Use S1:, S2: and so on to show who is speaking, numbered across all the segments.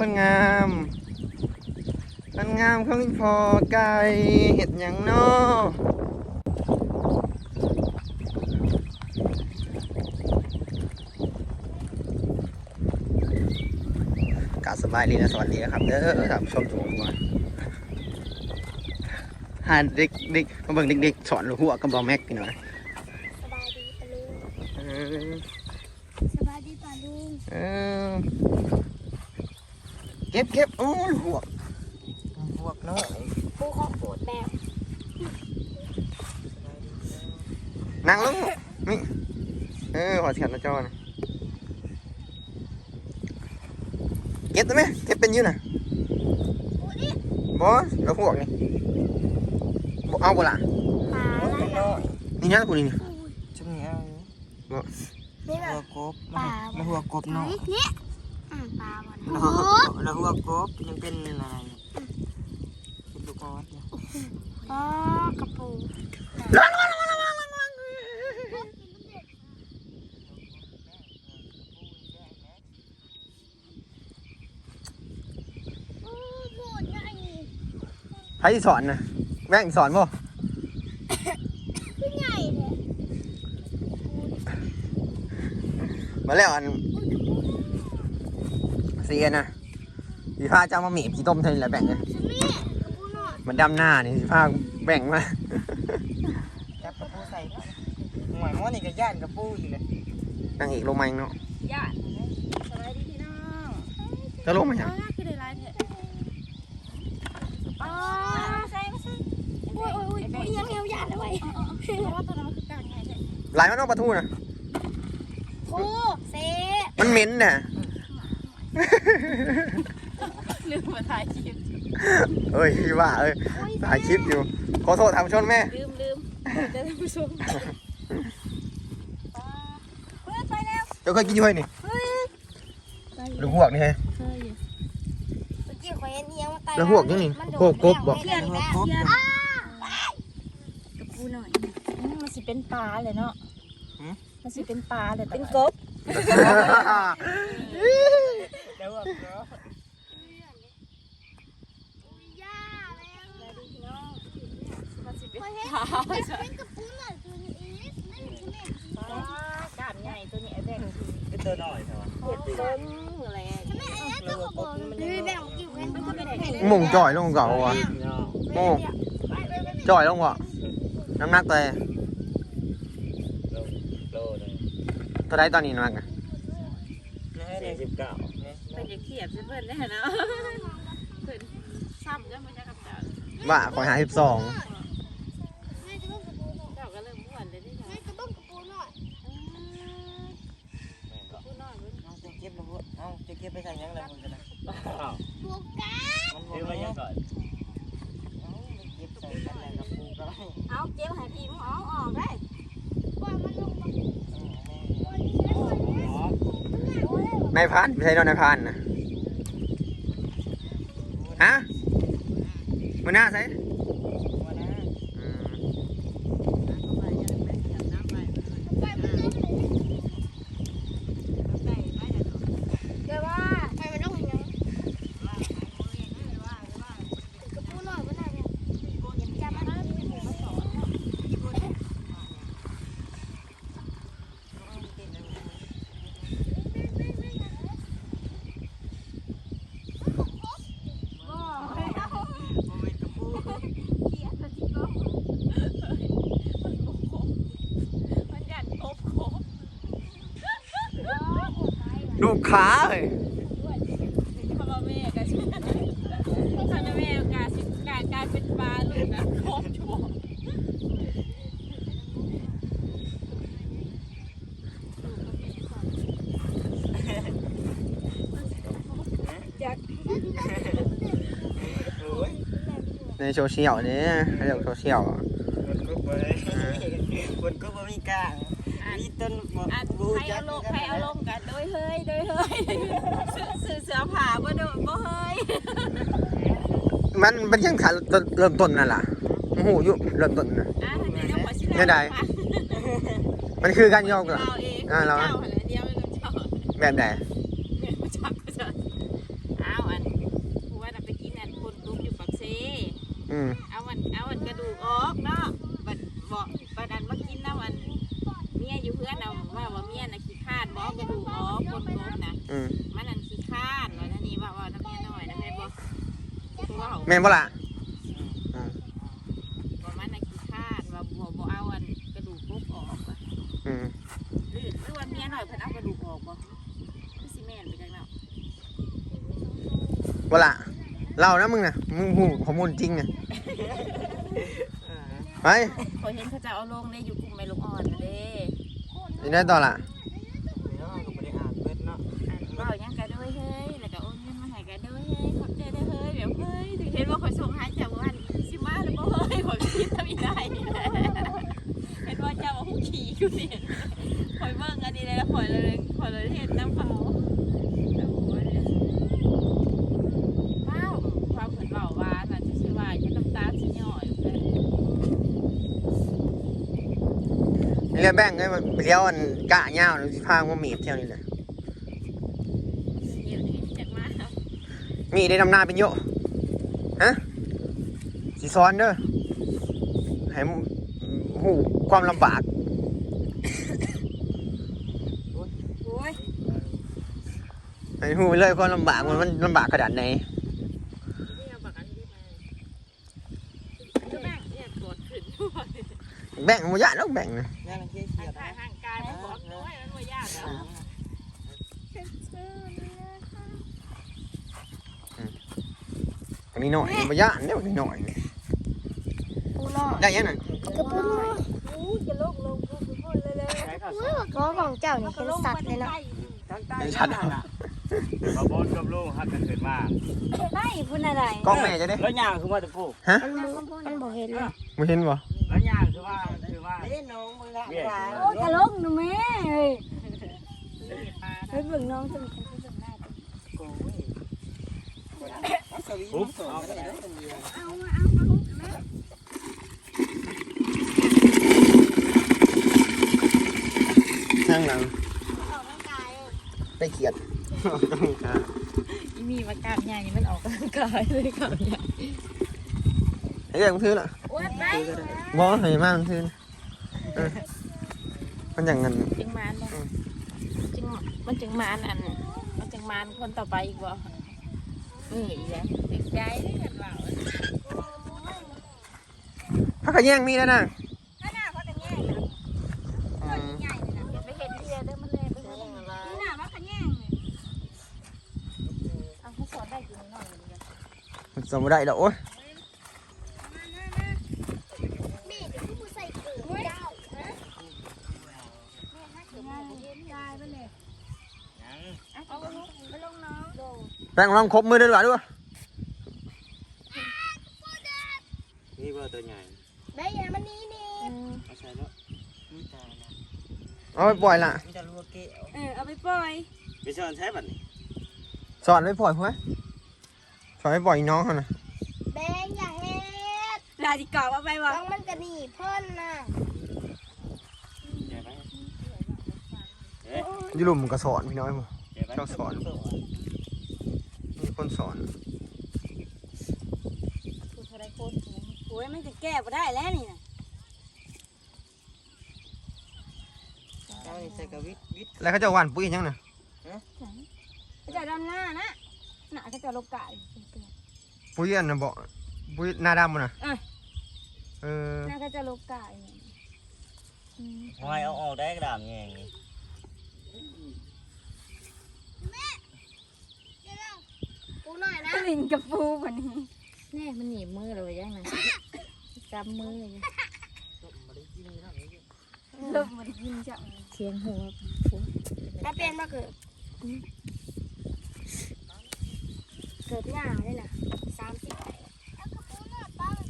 S1: คนงามคนงามของอีพอไก่เห็ดหยังนอกาสบายดีนะสวัสดีนะครับเด้อครับชมทุกคนหาเด็กเด็กมาเบิ่งเด็กๆสอนหัวกับบอแม็กพี่หน่อย
S2: สบายดีปะลุง
S1: เออเออ เก็บเก็บโอ้ยหัวหัวน้อย
S2: ปูของโปรดแบบ
S1: นั่งลงนี่เออหัวเสียบหน้าจอนะเก็บได้ไหมเก็บเป็นอยืนน่ะบอสแล้วหัวนี่บ่เอาบ่ล่ะ
S2: ปลาอะไรอะ
S1: นี่นะกูนี่นี่
S3: จุ่มเหนียว
S2: นี่แบ
S3: หัว
S2: บ
S3: กบแล้วหัวกบ
S2: ไหน
S3: เนาะ
S2: เนี่ยอ่าปลาบอล
S3: แล้ว
S2: โอ้
S3: หั
S2: โห
S3: วแล้วหัวกบยังเป็นอะไรเป็นลูกออสเนี่ย
S2: อ๋อกระปูโอ้โหใหญ่
S1: ใครสอนนะแม่งสอนบ่
S2: ขึ้นใหญ่เลย
S1: มาแล้วอันเสียนะ สีผ้าจะเอามาหมีบสีต้มเทนแหละแบ่งกัน
S2: ฉันนี่กระปูหน่อย
S1: มันดำหน้านี่สีผ้าแบ่งมา
S3: จับกระปูใส่หน่วยม้อนี่ก็ย่านกระปูอยู่เลย
S1: นางเอกลงมาอีกเนาะ
S4: ญาติสบายดีพี่น้อง
S1: จะลงมาอย่าง
S4: อ้าคือได้หลายแท้อ๋อใส่มาใส่
S2: โอ้ยโอ้ยโอ้ยโอ้ยยังเอวหยาดเลยเว้ย
S4: เพราะว่าตัวนั้นมันคือกลางไงใช่
S1: ไหลายมันนอกประตูนะ
S2: โอ้เซ่
S1: มันเหม็นน่ะ
S4: ลืมมาถ่ายคลิป
S1: เอ้ยพี่ว่าเอ้ยถ่ายคลิปอยู่ ขอโทษทางชนแม่
S4: ลืมลืมเดี๋ยวท่านผู้ชมเพื่อนไปแล้ว
S1: เจ้าเคยกินอยี่ห้อยนี่หรือหวกนี่ไง
S4: เคย
S2: เมื่อกี้ขอยเห็นเอียงมาไกล
S1: แล้วพวกนี่นี่
S2: มันโดด
S1: พวกกบบอก
S2: เพื่อน
S3: หัว
S2: แล้ว
S3: กบ
S4: กับกูหน่อยมันสิเป็นปลาเลยเนาะมันสิเป็นปลาเลยเป็นกบ
S3: แล้วหัวกบ
S2: ย่าแล้ว
S4: มันสิเป็น
S2: ขอยเห็น
S4: ปลา
S2: เป็น กระปูหน่อยตัวนี้อีกนั่นคือแม่
S4: กล้ามใหญ่ตัวนี้ไอ้แบงค์
S3: เป็นตัวน้อยใช่ไหม
S4: เห็ดต้นอะไร
S2: ม่ไอ้ตัวกระบอกนี่แบ่ง
S1: งจ่อยลงเก่าวะโม่จ่อยลงวะน้ำหนักตัว
S3: โลเลย
S1: ตัวใดตอนนี้น้ำหนักอะ
S3: สี่สิบเก้า
S4: เป็นจะเขียบเพื่อนได้เนะเพื่อนซ้ำก็มันจะกับจ้า
S1: ว่าขอหาสิบสอง
S3: ไปใส่ยังไงคนกันนะ
S2: บวกกัน
S3: มันบอกว่ายังก่อนเก็บใส่กันแล้วกระปูก็ได้
S4: เอาเจ็บให้พี่มึงเอาออกได้
S2: ปล่อยมันลงมาวันนี้ใช้วันนี้
S1: นายพรานไม่ใช่ดอนนายพรานนะฮะมันหน้าใส่
S3: วันนั้น
S1: อืม
S2: ปล่อยมันลงมาเดี๋ยวว่าปล่อยมันลงอย่างนี้กระปูหน่อยก็ได้เนี่ยจับมัน
S4: มันยันครบครบ
S1: ลูก ขาเลย
S4: พ่อแม่ก็ใช่พ่อแม่กาสิกากลายเป็นปลาลูกนะครบชั่ว
S3: โอ้ย
S1: ในโซเชียลเนี่ยเขาเรียกโซเชียลอะ
S3: คนก็บ่ได้คนก็บ่มีกลาง มีต้น
S4: อะใครเอาลงใครเอาลงกันโดยเฮ้ยโดยเฮ้ยซื้อซื้อเสือผ่าบ่โดนบ่เฮ้ย
S1: มันมันยังขาดเริ่มต้นนั่นล่ะโอ้โหยุ่เริ่มต้นนะ
S4: เดี๋ย
S1: ไม่ได้ มันคือการยอกเหรอ
S4: เราเอง
S1: อ่า
S4: จ้หั่เดียวเราเจ้า
S1: แบบไหน
S4: เดี๋ยวเจ้า
S1: ก็จ้า
S4: เอาอันกูว่าน่ะไปกินอันคนตุ้มอยู่ปักเซอืมเอาอันเอาอันกระดูกออก ยน่ะขี้คร้าดบอกกระดูกออกคนโกบนะ
S1: อืม
S4: มันนั่นขี้คร้าดว่านั่นนี่ว่าว่าน้ำเมียน้อยนะแม่บอกคือว่า
S1: แม่นบ่ล่ะอืม
S4: ว่ามันน่ะขี้คร้าดว่าบ่บ่เอาอันกระดูกกบออกว่ะ
S1: อืม
S4: หรือหรือว่าเมียน้อยเพิ่นเอากระดูกออกบ่คือสิแม่นไปจังเนาะ
S1: บ่ล่ะเล่านะมึงน่ะมึงหูข้อมูลจริงน่ะไป
S4: พอยเห็นเขาจะเอาลงในอยู่กลุ่มไม่ลูกอ่อนน่ะเด้
S1: นี่ได้ต่อล่ะ
S3: เห็
S4: นว่าข่อยส่งให้เจ้าวันสิมาแล้วบ่เฮ้ยข่อยคิดทำอีได้ เห็นว่าเจ้าว่าฮู้ขี่อยู่นี่ข่อยเบิ่งอันนี้เลยแล้วข่อยเลยข่อยเลยเห็นน้ำเขาน้ำหัวเนี่ยว้าวความเพิ่นเว้าว่าน่ะจะสิว่าจะน้ำตาสิย่อยเพิ่น
S1: นี่แหละแบ่งให้มันเลี้ยวอันกะยาวสิพามามีเที่ยวนี่แหละ
S4: เดี๋ยวนี้จักมา
S1: มีได้ดำนาเป็นโย ฮะสิซ้อนเด้อให้มึงหูความลำบาก
S4: โอ้ย
S1: ให้หูไปเลยความลำบากมันมันลำบากขนาดไหน
S4: นี่เอาปากอันนี้มาคือแม่งเนี่ยกดขึ้นด้วย
S1: แบ่งบ่ยากแล้วแบ่งนะ
S3: ย่างเคี้ยว
S4: ทาง
S3: ๆ
S4: ทา
S3: นะ
S4: งห่างกายมันบอกน้อยมันว่ายากแล้ว
S1: อันนี้หน่อยบ่ยากเด้ออันนี้หน่อยนี่
S2: ปูน้อย
S1: ได้ยังนั่น
S2: กระปูน้อย
S4: อู้จะลกลงลงทุกคนเลยเลย
S3: ใช้ข้าว
S2: เฮ้ยก็ของเจ้านี่เป็นสัตว์เลยเนาะ
S3: ทั้งใต้
S1: เป็นชัด
S3: ทั้งล่าง
S5: มาบนกับลูกฮักกันขึ้นมา
S2: ได้พูดอะไร
S1: กล้องแม่จะได้
S5: แล้วย่างคือว่าจะพูก
S1: ฮะ
S2: มันมันบอกเห็นเลย
S1: บ่เห็นบ่
S5: แล้วย่างคือว่าคือว่า
S3: เอ้น้องมึงละ
S5: เบี้ย
S2: โอ้ทะลกหนูแม่เฮ้ยเฮ้ยเบิ่งน้องถึง
S3: โอ้ยเอาสวีมาส่งก็ได้เด้อคนเดียว
S2: เอามาเอามาลูกแม่
S1: ข้างหลัง
S2: ออกร่างกาย
S1: ได้เขียด
S4: มีมาการใหญ่มันออกกำลังกายเลยเขาเนี่ย
S1: ให้เรื่องซื้อละ
S2: อ้วนไป
S1: บ่ให้มากซื้อนะเออมันอย่างนั้น
S4: จึงมานบ่จึงมันจึงมานอันมันจึงมานคนต่อไปอีกบ่ เอออีแล้วติดใจได้กันว่า
S1: พักกะแย่งมีแล้วนะ
S2: ข้างหน้าเขาจะแง่นะ
S1: อืม
S2: ใหญ่เลยนะ
S4: ไปเห็นเรือเด้อมันเลยไปเห็น
S2: นี่หน้าว่าขะแง่งเลย
S4: เอาเขาสอนได้กี่น้อยเลย
S1: มันสมบ่ได้แล้วโอ้ย
S2: นี่เดี๋ยวผู้ใส่เกลือเจ้าฮะแม่ให้เกลือเย็นกายไปเลย
S5: ยัง
S2: เอาไปลงไปลงน้องโด
S1: แป้งลองครบมือด้วยหรอด้วย
S5: นี่เบอร์ตัวใหญ่
S2: ได้ยามันนี้นี่
S5: เอาใส่แล้ว
S3: มีแต่นะ
S1: เอาไปปล่อยละ
S3: มีแต่รัวเกะ
S4: เออเอาไปปล่อย
S5: ไปช้อนใช้บัตรนี่
S1: สอนไปปล่อยหัวสอนไปปล่อยน้องเขานะ
S2: แบงอย่าเฮ็ด
S4: ลาจิกรอบเอาไปวะ
S2: ต้องมันกระหนีเพิ่นน่ะ
S5: เจ็บไหม
S1: อยี่หลุมมันก็สอนพี่น้อยมั้ง
S5: เจ็บไหม
S1: เจ้าสอนมี คนสอน
S4: คืออะไรคนโอ้ยมันจะแก้บ่ได้แล้วนี่นะ
S3: เจ้านี่ใส่กระวิดวิด
S1: แล้วเขาจะหว่านปุ๋ยยังน่ะ
S2: เขาจะดำหน้านะหน้าเขาจะลบกาย
S1: ปุ๋ยอันน่ะบอกปุ๋ยหน้าดำมันน่ะเออ
S2: หน้าเขาจะลบกาย
S5: หอยเอาออกได้กระดามแงงนี่
S2: ปู หน่อยนะ
S4: ลิงกับปูวันนี้แน่มันหนีบมือเลยยังไงจำมืออยู่
S2: เริ่มมาได้ยินจ้ะ
S4: เคียงหัว
S2: ถ้าเป็นมาเกิดเกิดหน้าเลยนะสามสิบแปด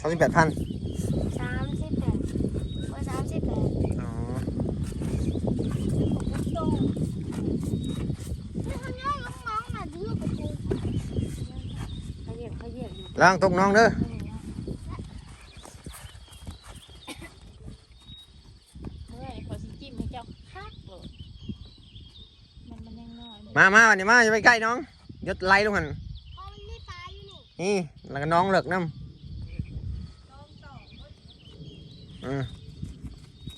S1: สามสิบแปดพัน
S2: สามสิบแปดเมื่อสามสิบแปด
S1: อ๋อ
S2: โตนี่เขาย่อยน้องๆน่ะดื้อกับกู
S4: เขาเหยียบเขาเหยียบอยู่
S1: ล้างตกน้องเด้อ
S4: เมื่อไอ้คนสิจิ้มให้เจ้าคักเลยมันมันยังน้อย
S1: มามาวันนี้มาอย่าไปใกล้น้องเดี๋ยวไล่ลงหัน
S2: พอมันมีปลาอยู่นี่
S1: นี่แล้วก็น้องเหลือกน้อืม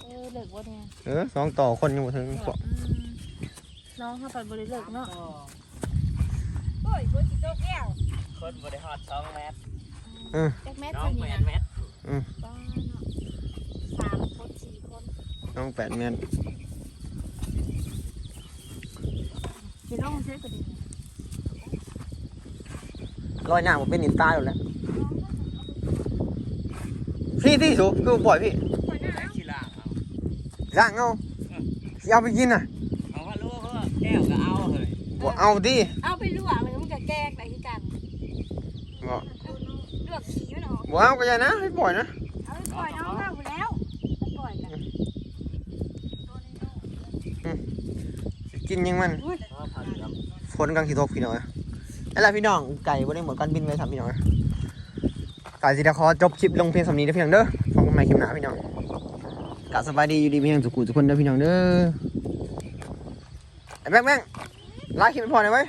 S4: เออเลิกบ่เนี่ย
S1: เออสองต่อคนยังบ่ถึงพวก
S4: อืมน้องเขาไปบ่ได้เลิกเนาะ
S2: โอ้ยกูสิโตแก้ว
S5: คนบริหารสองเมตร
S4: จักแม่
S5: น้อ
S4: เพิ่
S5: ง
S4: น
S5: แป
S4: นี่
S5: ด
S4: นะ
S5: เมตร
S4: บ้าเนาะสามคนสี่คน
S1: น้องแปดเมตร
S4: สิลองซื้อก็ดี
S1: ลอยหน้าผมเป็นนินตายอยู่แล้ว พี่ที่สูคือปล่อยพี่
S5: ขี้ล่างเอา
S1: ย่างเอาสิเอาไปกินน่ะ
S5: เอาว่ารู้เพราะว่าแก้วก็เอาเลย
S1: บ่เอาดิ
S4: เอาไปลวกเลยมันก็แกงได้คือกัน
S1: บ่
S4: ลวกขี้มันออก
S1: บ่เอาก็อย่านะให้ปล่อยนะ
S4: เอาไปปล่อยน้องเราไปแล้วไปปล่อยกัน
S1: สิกินยังมัน
S5: เพราะว่าผัดกับ
S1: ฝนกำลังสิตกพี่น้องนั่นแหละพี่น้องไก่บ่ได้หมดกันบินไปทำพี่น้องไก่สิเดขอจบคลิปลงเพียงสำนี้เด้อพี่น้องเด้อฟังกันใหม่คลิปหน้าพี่น้องกะสบายดีอยู่ดีมีแห่งสุขุทุกคนเด้อพี่น้องเด้อไอ้แม่งแม่งไลค์คลิปให้พอหน่อยไว้